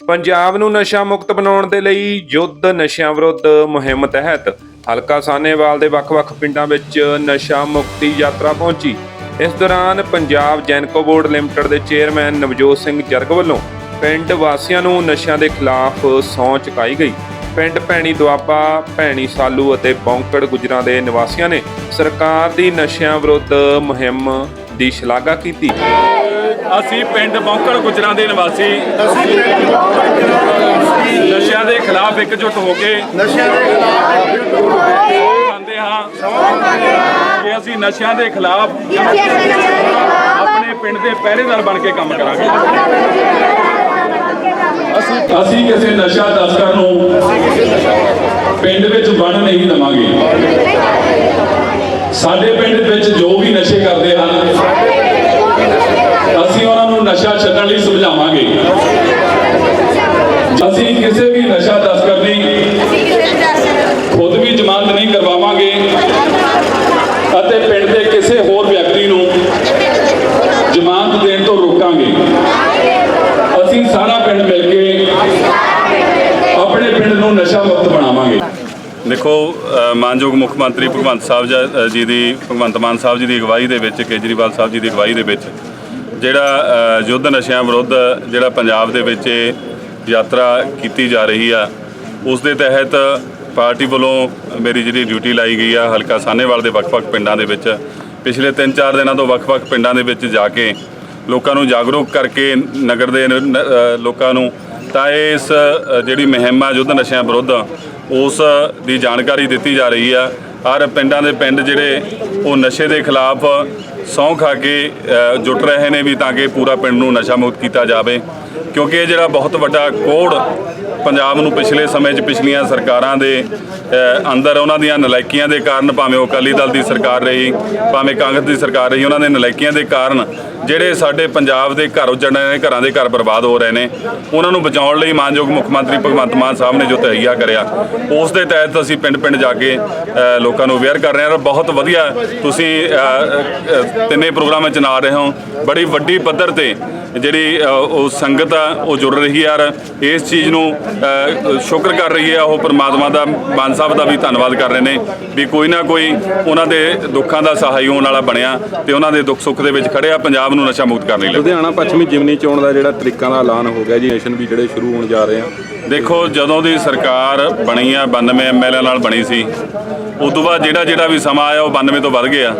ਪੰਜਾਬ ਨੂੰ ਨਸ਼ਾ ਮੁਕਤ ਬਣਾਉਣ ਦੇ ਲਈ ਯੁੱਧ ਨਸ਼ਿਆਂ ਵਿਰੁੱਧ ਮੁਹਿੰਮ ਤਹਿਤ ਹਲਕਾ ਸਾਨੇਵਾਲ ਦੇ ਵੱਖ-ਵੱਖ ਪਿੰਡਾਂ ਵਿੱਚ ਨਸ਼ਾ ਮੁਕਤੀ ਯਾਤਰਾ ਪਹੁੰਚੀ। ਇਸ ਦੌਰਾਨ ਪੰਜਾਬ ਜੈਨਕੋ ਬੋਰਡ ਲਿਮਟਿਡ ਦੇ ਚੇਅਰਮੈਨ ਨਵਜੋਤ ਸਿੰਘ ਜਰਗ ਵੱਲੋਂ ਪਿੰਡ ਵਾਸੀਆਂ ਨੂੰ ਨਸ਼ਿਆਂ ਦੇ ਖਿਲਾਫ ਸਹੁੰ ਚੁਕਾਈ ਗਈ। ਪਿੰਡ ਭੈਣੀ ਦੁਆਬਾ, ਭੈਣੀ ਸਾਲੂ ਅਤੇ ਬੌਂਕੜ ਗੁਜਰਾਂ ਦੇ ਨਿਵਾਸੀਆਂ ਨੇ ਸਰਕਾਰ ਦੀ ਨਸ਼ਿਆਂ ਵਿਰੁੱਧ ਮੁਹਿੰਮ ਦੀ ਸ਼ਲਾਘਾ ਕੀਤੀ। ਅਸੀਂ ਪਿੰਡ ਬੌਂਕੜ ਗੁਜਰਾਂ ਦੇ ਨਿਵਾਸੀ ਨਸ਼ਿਆਂ ਦੇ ਖਿਲਾਫ ਇਕਜੁੱਟ ਹੋ ਕੇ ਨਸ਼ਿਆਂ ਦੇ ਖਾਂਦੇ ਹਾਂ। ਕਿ ਅਸੀਂ ਨਸ਼ਿਆਂ ਦੇ ਖਿਲਾਫ ਆਪਣੇ ਪਿੰਡ ਦੇ ਪਹਿਰੇਦਾਰ ਬਣ ਕੇ ਕੰਮ ਕਰਾਂਗੇ। ਅਸੀਂ ਅਸੀਂ ਕਿਸੇ ਨਸ਼ਾ ਤਸਕਰ ਨੂੰ ਪਿੰਡ ਵਿੱਚ ਵੜਨ ਨਹੀਂ ਦਵਾਂਗੇ। ਸਾਡੇ ਪਿੰਡ ਵਿੱਚ ਜੋ ਵੀ ਨਸ਼ੇ ਕਰਦੇ ਹਨ ਅਸੀਂ ਉਹਨਾਂ ਨੂੰ ਨਸ਼ਾ ਛੱਡਣ ਲਈ ਸਮਝਾਵਾਂਗੇ ਅਸੀਂ ਕਿਸੇ ਵੀ ਨਸ਼ਾ ਤਸਕਰ ਦੀ ਖੁਦ ਵੀ ਜ਼ਮਾਨਤ ਨਹੀਂ ਕਰਵਾਵਾਂਗੇ ਅਤੇ ਪਿੰਡ ਦੇ ਕਿਸੇ ਹੋਰ ਵਿਅਕਤੀ ਨੂੰ ਜ਼ਮਾਨਤ ਦੇਣ ਤੋਂ ਰੋਕਾਂਗੇ। ਅਸੀਂ ਸਾਰਾ ਪਿੰਡ ਮਿਲ ਕੇ ਆਪਣੇ ਪਿੰਡ ਨੂੰ ਨਸ਼ਾ ਮੁਕਤ ਬਣਾਵਾਂਗੇ। ਦੇਖੋ ਮਾਨਯੋਗ ਮੁੱਖ ਮੰਤਰੀ ਭਗਵੰਤ ਸਾਹਿਬ ਜੀ- ਦੀ ਭਗਵੰਤ ਮਾਨ ਸਾਹਿਬ ਜੀ ਦੀ ਅਗਵਾਈ ਦੇ ਵਿੱਚ ਕੇਜਰੀਵਾਲ ਸਾਹਿਬ ਜੀ ਦੀ ਅਗਵਾਈ ਦੇ ਵਿੱਚ ਜਿਹੜਾ ਯੁੱਧ ਨਸ਼ਿਆਂ ਵਿਰੁੱਧ ਜਿਹੜਾ ਪੰਜਾਬ ਦੇ ਵਿੱਚ ਇਹ ਯਾਤਰਾ ਕੀਤੀ ਜਾ ਰਹੀ ਆ। ਉਸ ਦੇ ਤਹਿਤ ਪਾਰਟੀ ਵੱਲੋਂ ਮੇਰੀ ਜਿਹੜੀ ਡਿਊਟੀ ਲਾਈ ਗਈ ਆ ਹਲਕਾ ਸਾਨੇਵਾਲ ਦੇ ਵੱਖ-ਵੱਖ ਪਿੰਡਾਂ ਦੇ ਵਿੱਚ। ਪਿਛਲੇ 3-4 ਦਿਨਾਂ ਤੋਂ ਵੱਖ-ਵੱਖ ਪਿੰਡਾਂ ਦੇ ਵਿੱਚ ਜਾ ਕੇ ਲੋਕਾਂ ਨੂੰ ਜਾਗਰੂਕ ਕਰਕੇ ਨਗਰ ਦੇ ਲੋਕਾਂ ਨੂੰ ਤਾਂ ਇਸ ਜਿਹੜੀ ਮੁਹਿੰਮ ਆ ਯੁੱਧ ਨਸ਼ਿਆਂ ਵਿਰੁੱਧ ਉਸ ਦੀ ਜਾਣਕਾਰੀ ਦਿੱਤੀ ਜਾ ਰਹੀ ਆ। ਹਰ ਪਿੰਡਾਂ ਦੇ ਪਿੰਡ ਜਿਹੜੇ ਉਹ ਨਸ਼ੇ ਦੇ ਖਿਲਾਫ ਸਹੁੰ ਖਾ ਕੇ ਅ, ਜੁਟ ਰਹੇ ਨੇ ਵੀ ਤਾਂ ਕਿ ਪੂਰਾ ਪਿੰਡ ਨੂੰ ਨਸ਼ਾ ਮੁਕਤ ਕੀਤਾ ਜਾਵੇ। ਕਿਉਂਕਿ ਇਹ ਜਿਹੜਾ ਬਹੁਤ ਵੱਡਾ ਕੋੜ ਪੰਜਾਬ ਨੂੰ ਪਿਛਲੇ ਸਮੇਂ 'ਚ ਪਿਛਲੀਆਂ ਸਰਕਾਰਾਂ ਦੇ ਅੰਦਰ ਉਹਨਾਂ ਦੀਆਂ ਨਲਾਇਕੀਆਂ ਦੇ ਕਾਰਨ ਭਾਵੇਂ ਉਹ ਅਕਾਲੀ ਦਲ ਦੀ ਸਰਕਾਰ ਰਹੀ, ਭਾਵੇਂ ਕਾਂਗਰਸ ਦੀ ਸਰਕਾਰ ਰਹੀ, ਉਹਨਾਂ ਦੇ ਨਲਾਇਕੀਆਂ ਦੇ ਕਾਰਨ ਜਿਹੜੇ ਸਾਡੇ ਪੰਜਾਬ ਦੇ ਘਰ ਉਜੜ ਰਹੇ ਨੇ, ਘਰਾਂ ਦੇ ਘਰ ਬਰਬਾਦ ਹੋ ਰਹੇ ਨੇ, ਉਹਨਾਂ ਨੂੰ ਬਚਾਉਣ ਲਈ ਮਾਨਯੋਗ ਮੁੱਖ ਮੰਤਰੀ ਭਗਵੰਤ ਮਾਨ ਸਾਹਿਬ ਨੇ ਜੋ ਤਹਈਆ ਕਰਿਆ, ਉਸ ਦੇ ਤਹਿਤ ਅਸੀਂ ਪਿੰਡ-ਪਿੰਡ ਜਾ ਕੇ ਲੋਕਾਂ ਨੂੰ ਅਵੇਅਰ ਕਰ ਰਹੇ ਹਾਂ ਔਰ ਬਹੁਤ ਵਧੀਆ ਤੁਸੀਂ ਤਿੰਨੇ ਪ੍ਰੋਗਰਾਮਾਂ ਚ ਨਾਲ ਰਹੇ ਹੋ, ਬੜੀ ਵੱਡੀ ਪੱਧਰ ਤੇ ਜਿਹੜੀ ਉਹ ਸੰਗਤ ਆ, ਉਹ ਜੁੜ ਰਹੀ ਹੈ ਔਰ ਇਸ ਚੀਜ਼ ਨੂੰ ਸ਼ੁਕਰ ਕਰ ਰਹੀ ਹੈ ਉਹ ਪਰਮਾਤਮਾ ਦਾ ਮਾਨ ਸਾਹਿਬ ਦਾ ਵੀ ਧੰਨਵਾਦ ਕਰ ਰਹੇ ਨੇ ਵੀ ਕੋਈ ਨਾ ਕੋਈ ਉਹਨਾਂ ਦੇ ਦੁੱਖਾਂ ਦਾ ਸਹਾਈ ਹੋਣ ਵਾਲਾ ਬਣਿਆ ਤੇ ਉਹਨਾਂ ਦੇ ਦੁੱਖ ਸੁੱਖ ਦੇ ਵਿੱਚ ਖੜਿਆ ਪੰਜਾਬ ਨੂੰ ਨਸ਼ਾ ਮੁਕਤ ਕਰਨ ਲਈ ਲੁਧਿਆਣਾ ਪੱਛਮੀ ਜਿਮਨੀ ਚੋਣ ਦਾ ਜਿਹੜਾ ਤਰੀਕਾਂ ਦਾ ਐਲਾਨ ਹੋ ਗਿਆ ਜੀ ਨੇਸ਼ਨ ਵੀ ਜਿਹੜੇ ਸ਼ੁਰੂ ਹੋਣ ਜਾ ਰਹੇ ਆ। ਦੇਖੋ ਜਦੋਂ ਦੀ ਸਰਕਾਰ ਬਣੀ ਆ 92 ਐਮਐਲਏ ਨਾਲ ਬਣੀ ਸੀ ਉਸ ਤੋਂ ਬਾਅਦ ਜਿਹੜਾ ਜਿਹੜਾ ਵੀ ਸਮਾਂ ਆਇਆ ਉਹ 92 ਤੋਂ ਵੱਧ ਗਿਆ।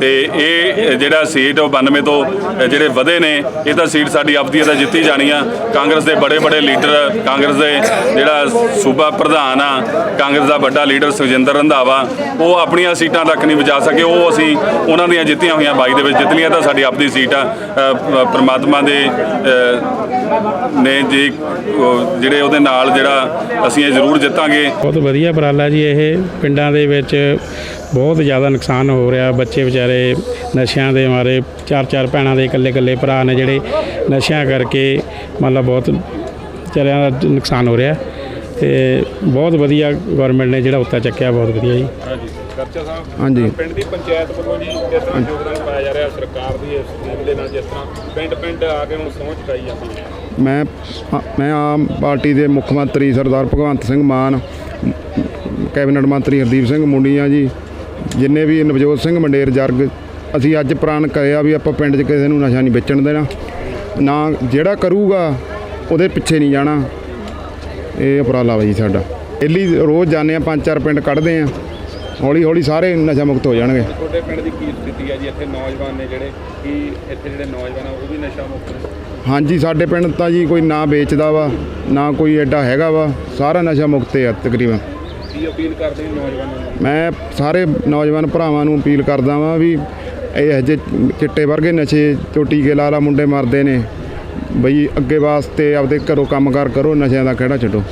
ਤੇ ਇਹ ਜਿਹੜਾ ਸੀਟ ਉਹ 92 ਤੋਂ ਜਿਹੜੇ ਵਧੇ ਨੇ ਇਹ ਤਾਂ ਸੀਟ ਸਾਡੀ ਆਪਦੀ ਤਾਂ ਜਿੱਤੀ ਜਾਣੀ ਆ। ਕਾਂਗਰਸ ਦੇ ਬੜੇ ਬੜੇ ਲੀਡਰ ਕਾਂਗਰਸ ਦੇ ਜਿਹੜਾ ਸੂਬਾ ਪ੍ਰਧਾਨ ਆ ਕਾਂਗਰਸ ਦਾ ਵੱਡਾ ਲੀਡਰ ਸੁਖਜਿੰਦਰ ਰੰਧਾਵਾ ਉਹ ਆਪਣੀਆਂ ਸੀਟਾਂ ਤੱਕ ਨਹੀਂ ਬਚਾ ਸਕੇ। ਉਹ ਅਸੀਂ ਉਹਨਾਂ ਦੀਆਂ ਜਿੱਤੀਆਂ ਹੋਈਆਂ ਬਾਈ ਦੇ ਵਿੱਚ ਜਿੱਤ ਲਈਆਂ ਤਾਂ ਸਾਡੀ ਆਪਦੀ ਸੀਟ ਆ। ਅ, ਪ੍ਰਮਾਤਮਾ ਦੇ ਨੇ ਜੀ ਜਿਹੜੇ ਉਹਦੇ ਨਾਲ ਜਿਹੜਾ ਅਸੀਂ ਇਹ ਜ਼ਰੂਰ ਜਿੱਤਾਂਗੇ। ਬਹੁਤ ਵਧੀਆ ਉਪਰਾਲਾ ਜੀ ਇਹ ਪਿੰਡਾਂ ਦੇ ਵਿੱਚ ਬਹੁਤ ਜ਼ਿਆਦਾ ਨੁਕਸਾਨ ਹੋ ਰਿਹਾ। ਬੱਚੇ ਵਿਚਾਰੇ ਨਸ਼ਿਆਂ ਦੇ ਮਾਰੇ ਚਾਰ ਚਾਰ ਭੈਣਾਂ ਦੇ ਇਕੱਲੇ ਇਕੱਲੇ ਭਰਾ ਨੇ ਜਿਹੜੇ ਨਸ਼ਿਆਂ ਕਰਕੇ ਮਤਲਬ ਬਹੁਤ ਵਿਚਾਰਿਆਂ ਦਾ ਨੁਕਸਾਨ ਹੋ ਰਿਹਾ। ਤੇ ਬਹੁਤ ਵਧੀਆ ਗਵਰਨਮੈਂਟ ਨੇ ਜਿਹੜਾ ਉੱਤਾ ਚੱਕਿਆ ਬਹੁਤ ਵਧੀਆ ਜੀ। ਹਾਂਜੀ ਪਿੰਡ ਦੀ ਪੰਚਾਇਤ ਵੱਲੋਂ ਜੀ ਜਿਸ ਤਰ੍ਹਾਂ ਯੋਗਦਾਨ ਪਾਇਆ ਜਾ ਰਿਹਾ ਸਰਕਾਰ ਦੀ ਇਸ ਸਕੀਮ ਦੇ ਨਾਲ ਜਿਸ ਤਰ੍ਹਾਂ ਪਿੰਡ ਪਿੰਡ ਆ ਕੇ ਹੁਣ ਸਹੁੰ ਚੁਕਾਈ ਜਾਂਦੀ ਹੈ। ਮੈਂ ਮੈਂ ਆਮ ਪਾਰਟੀ ਦੇ ਮੁੱਖ ਮੰਤਰੀ ਸਰਦਾਰ ਭਗਵੰਤ ਸਿੰਘ ਮਾਨ ਕੈਬਨਿਟ ਮੰਤਰੀ ਹਰਦੀਪ ਸਿੰਘ ਮੁੰਡੀਆਂ ਜੀ ਜਿੰਨੇ ਵੀ ਨਵਜੋਤ ਸਿੰਘ ਮੰਡੇਰ ਜਰਗ ਅਸੀਂ ਅੱਜ ਪ੍ਰਣ ਕਰਿਆ ਵੀ ਆਪਾਂ ਪਿੰਡ 'ਚ ਕਿਸੇ ਨੂੰ ਨਸ਼ਾ ਨਹੀਂ ਵੇਚਣ ਦੇਣਾ। ਨਾ ਜਿਹੜਾ ਕਰੂਗਾ ਉਹਦੇ ਪਿੱਛੇ ਨਹੀਂ ਜਾਣਾ। ਇਹ ਉਪਰਾਲਾ ਵਾ ਜੀ ਸਾਡਾ। ਡੇਲੀ ਰੋਜ਼ ਜਾਂਦੇ ਆ ਪੰਜ ਚਾਰ ਪਿੰਡ ਕੱਢਦੇ ਆ। ਹੌਲੀ ਹੌਲੀ ਸਾਰੇ ਨਸ਼ਾ ਮੁਕਤ ਹੋ ਜਾਣਗੇ। ਤੁਹਾਡੇ ਪਿੰਡ ਦੀ ਕੀ ਸਥਿਤੀ ਹੈ ਜੀ? ਇੱਥੇ ਨੌਜਵਾਨ ਨੇ ਜਿਹੜੇ ਕੀ ਇੱਥੇ ਜਿਹੜੇ ਨੌਜਵਾਨ ਆ ਉਹ ਵੀ ਨਸ਼ਾ ਮੁਕਤ ਨੇ। ਹਾਂਜੀ ਸਾਡੇ ਪਿੰਡ ਤਾਂ ਜੀ ਕੋਈ ਨਾ ਵੇਚਦਾ ਵਾ ਨਾ ਕੋਈ ਐਡਾ ਹੈਗਾ ਵਾ। ਸਾਰਾ ਨਸ਼ਾ ਮੁਕਤ ਆ ਤਕਰੀਬਨ। ਕੀ ਅਪੀਲ ਕਰਦੇ ਹੋ ਨੌਜਵਾਨਾਂ ਨੂੰ? ਮੈਂ ਸਾਰੇ ਨੌਜਵਾਨ ਭਰਾਵਾਂ ਨੂੰ ਅਪੀਲ ਕਰਦਾ ਵਾਂ ਵੀ ਇਹ ਜਿਹੇ ਚਿੱਟੇ ਵਰਗੇ ਨਸ਼ੇ ਤੋਂ ਟੀਕੇ ਲਾ ਲਾ ਮੁੰਡੇ ਮਰਦੇ ਨੇ। ਬਈ ਅੱਗੇ ਵਾਸਤੇ ਆਪਦੇ ਘਰੋਂ ਕੰਮਕਾਰ ਕਰੋ ਨਸ਼ਿਆਂ ਦਾ ਕਿਹੜਾ ਛੱਡੋ।